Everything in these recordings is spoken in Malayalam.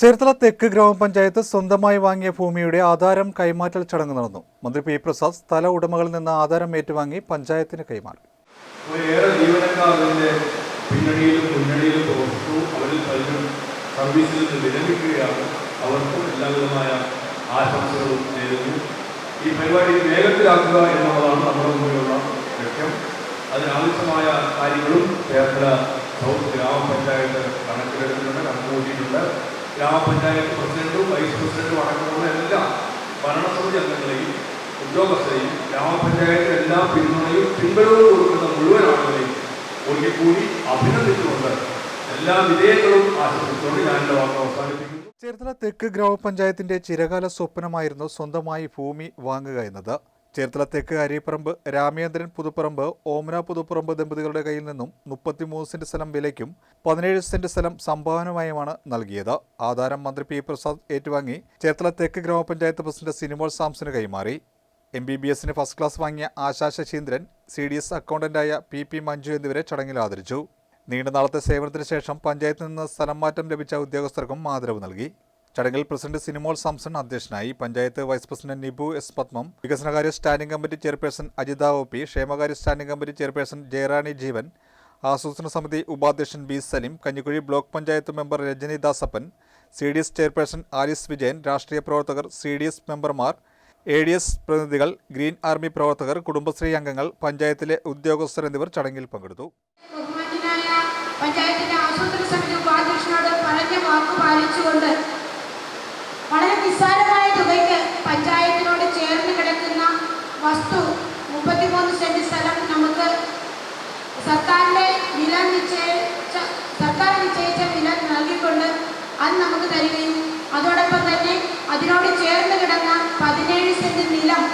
ചേർത്തല തെക്ക് ഗ്രാമപഞ്ചായത്ത് സ്വന്തമായി വാങ്ങിയ ഭൂമിയുടെ ആധാരം കൈമാറ്റൽ ചടങ്ങ് നടന്നു. മന്ത്രി പി പ്രസാദ് സ്ഥല ഉടമകളിൽ നിന്ന് ആധാരം ഏറ്റുവാങ്ങി പഞ്ചായത്തിന് കൈമാറി. ഈ പരിപാടി കാര്യങ്ങളും ചേർത്തല ഗ്രാമപഞ്ചായത്ത് കണക്കിലെടുത്തിട്ടുണ്ട് കണക്കുകൂട്ടിയിട്ടുണ്ട്. ഗ്രാമപഞ്ചായത്ത് പ്രസിഡന്റും വൈസ് പ്രസിഡന്റും അടക്കമുള്ള എല്ലാ ഭരണസമിതി അംഗങ്ങളെയും ഉദ്യോഗസ്ഥരെയും ഗ്രാമപഞ്ചായത്ത് എല്ലാ പിന്തുണയും പിൻബലവും കൊടുക്കുന്ന മുഴുവൻ ആളുകളെയും ഒരിക്കൽ അഭിനന്ദിച്ചുകൊണ്ട് എല്ലാ വിധേയങ്ങളും ആശംസിച്ചുകൊണ്ട് ഞാൻ എന്റെ വാക്ക് അവസാനിപ്പിക്കുന്നു. ചേർത്തല തെക്ക് ഗ്രാമപഞ്ചായത്തിന്റെ ചിരകാല സ്വപ്നമായിരുന്നു സ്വന്തമായി ഭൂമി വാങ്ങുക എന്നത്. ചേർത്തല തെക്ക് അരിപ്പറമ്പ് രാമേന്ദ്രൻ പുതുപ്പറമ്പ് ഓമന പുതുപ്പറമ്പ് ദമ്പതികളുടെ കയ്യിൽ നിന്നും മുപ്പത്തിമൂന്ന് സെന്റ് സ്ഥലം വിലയ്ക്കും പതിനേഴ് സെന്റ് സ്ഥലം സംഭാവനമായുമാണ് നൽകിയത്. ആധാരം മന്ത്രി പി പ്രസാദ് ഏറ്റുവാങ്ങി. ചേർത്തല തെക്ക് ഗ്രാമപഞ്ചായത്ത് പ്രസിഡന്റ് സിനിമോൾ സാംസന് കൈമാറി. എം ബി ബി എസിന് ഫസ്റ്റ് ക്ലാസ് വാങ്ങിയ Asha Sasheendran C D S അക്കൗണ്ടന്റായ P P Manju എന്നിവരെ ചടങ്ങിൽ ആദരിച്ചു. നീണ്ട നാളത്തെ സേവനത്തിന് ശേഷം പഞ്ചായത്തിൽ നിന്ന് സ്ഥലം മാറ്റം ലഭിച്ച ഉദ്യോഗസ്ഥർക്കും ആദരവ് നൽകി. ചടങ്ങിൽ പ്രസിഡന്റ് സിനിമോൾ സാംസൺ അധ്യക്ഷനായി panchayat vice president Nibu S Padmam വികസനകാര്യ standing committee chairperson Ajitha O P ക്ഷേമകാര്യ standing committee chairperson Jayarani Jeevan ആസൂത്രണ സമിതി ഉപാധ്യക്ഷൻ B Salim Kanjikuzhi block panchayat member Rajani Dasappan C D S chairperson Alice Vijayan രാഷ്ട്രീയ പ്രവർത്തകർ സി ഡി എസ് മെമ്പർമാർ എ ഡി എസ് പ്രതിനിധികൾ ഗ്രീൻ ആർമി പ്രവർത്തകർ കുടുംബശ്രീ അംഗങ്ങൾ പഞ്ചായത്തിലെ ഉദ്യോഗസ്ഥർ എന്നിവർ ചടങ്ങിൽ പങ്കെടുത്തു. ആസൂത്രണ സമിതി ഉപാധ്യക്ഷനോട് പറഞ്ഞ വാക്ക് പാലിച്ചുകൊണ്ട് വളരെ നിസ്സാരമായ തുകയ്ക്ക് പഞ്ചായത്തിനോട് ചേർന്ന് കിടക്കുന്ന വസ്തു മുപ്പത്തിമൂന്ന് സെന്റ് സ്ഥലം നമുക്ക് സർക്കാരിന്റെ വില നിശ്ചയിച്ച സർക്കാർ നിശ്ചയിച്ച വില നൽകിക്കൊണ്ട് അത് നമുക്ക് തരികയും അതോടൊപ്പം തന്നെ അതിനോട് ചേർന്ന് കിടന്ന പതിനേഴ് സെന്റ് നിലം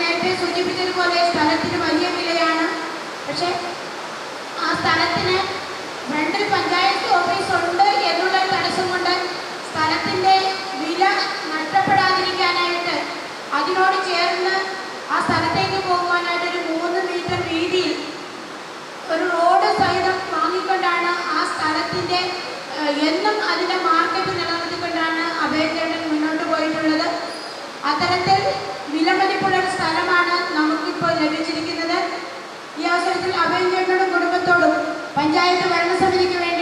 നേരത്തെ സൂചിപ്പിച്ചതുപോലെ സ്ഥലത്തിന് വലിയ വിലയാണ്. പക്ഷെ ആ സ്ഥലത്തിന് ഫ്രണ്ടിൽ പഞ്ചായത്ത് ഓഫീസ് ഉണ്ട് എന്നുള്ള തടസ്സം കൊണ്ട് സ്ഥലത്തിന്റെ വില നഷ്ടപ്പെടാതിരിക്കാനായിട്ട് അതിനോട് ചേർന്ന് ആ സ്ഥലത്തേക്ക് പോകുവാനായിട്ട് ഒരു മൂന്ന് മീറ്റർ വീതിയിൽ ഒരു റോഡ് സഹിതം വാങ്ങിക്കൊണ്ടാണ് ആ സ്ഥലത്തിന്റെ എന്നും അതിന്റെ മാർക്കറ്റ് നിലനിർത്തിക്കൊണ്ടാണ് അഭയചേട്ടൻ മുന്നോട്ട് പോയിട്ടുള്ളത്. അത്തരത്തിൽ വിലമതിപ്പുള്ള ഒരു സ്ഥലമാണ് നമുക്കിപ്പോൾ ലഭിച്ചിരിക്കുന്നത്. ഈ അവസരത്തിൽ അഭയം ചേട്ടനോടും കുടുംബത്തോടും പഞ്ചായത്ത് ഭരണസമിതിക്ക് വേണ്ടിയിട്ടുള്ള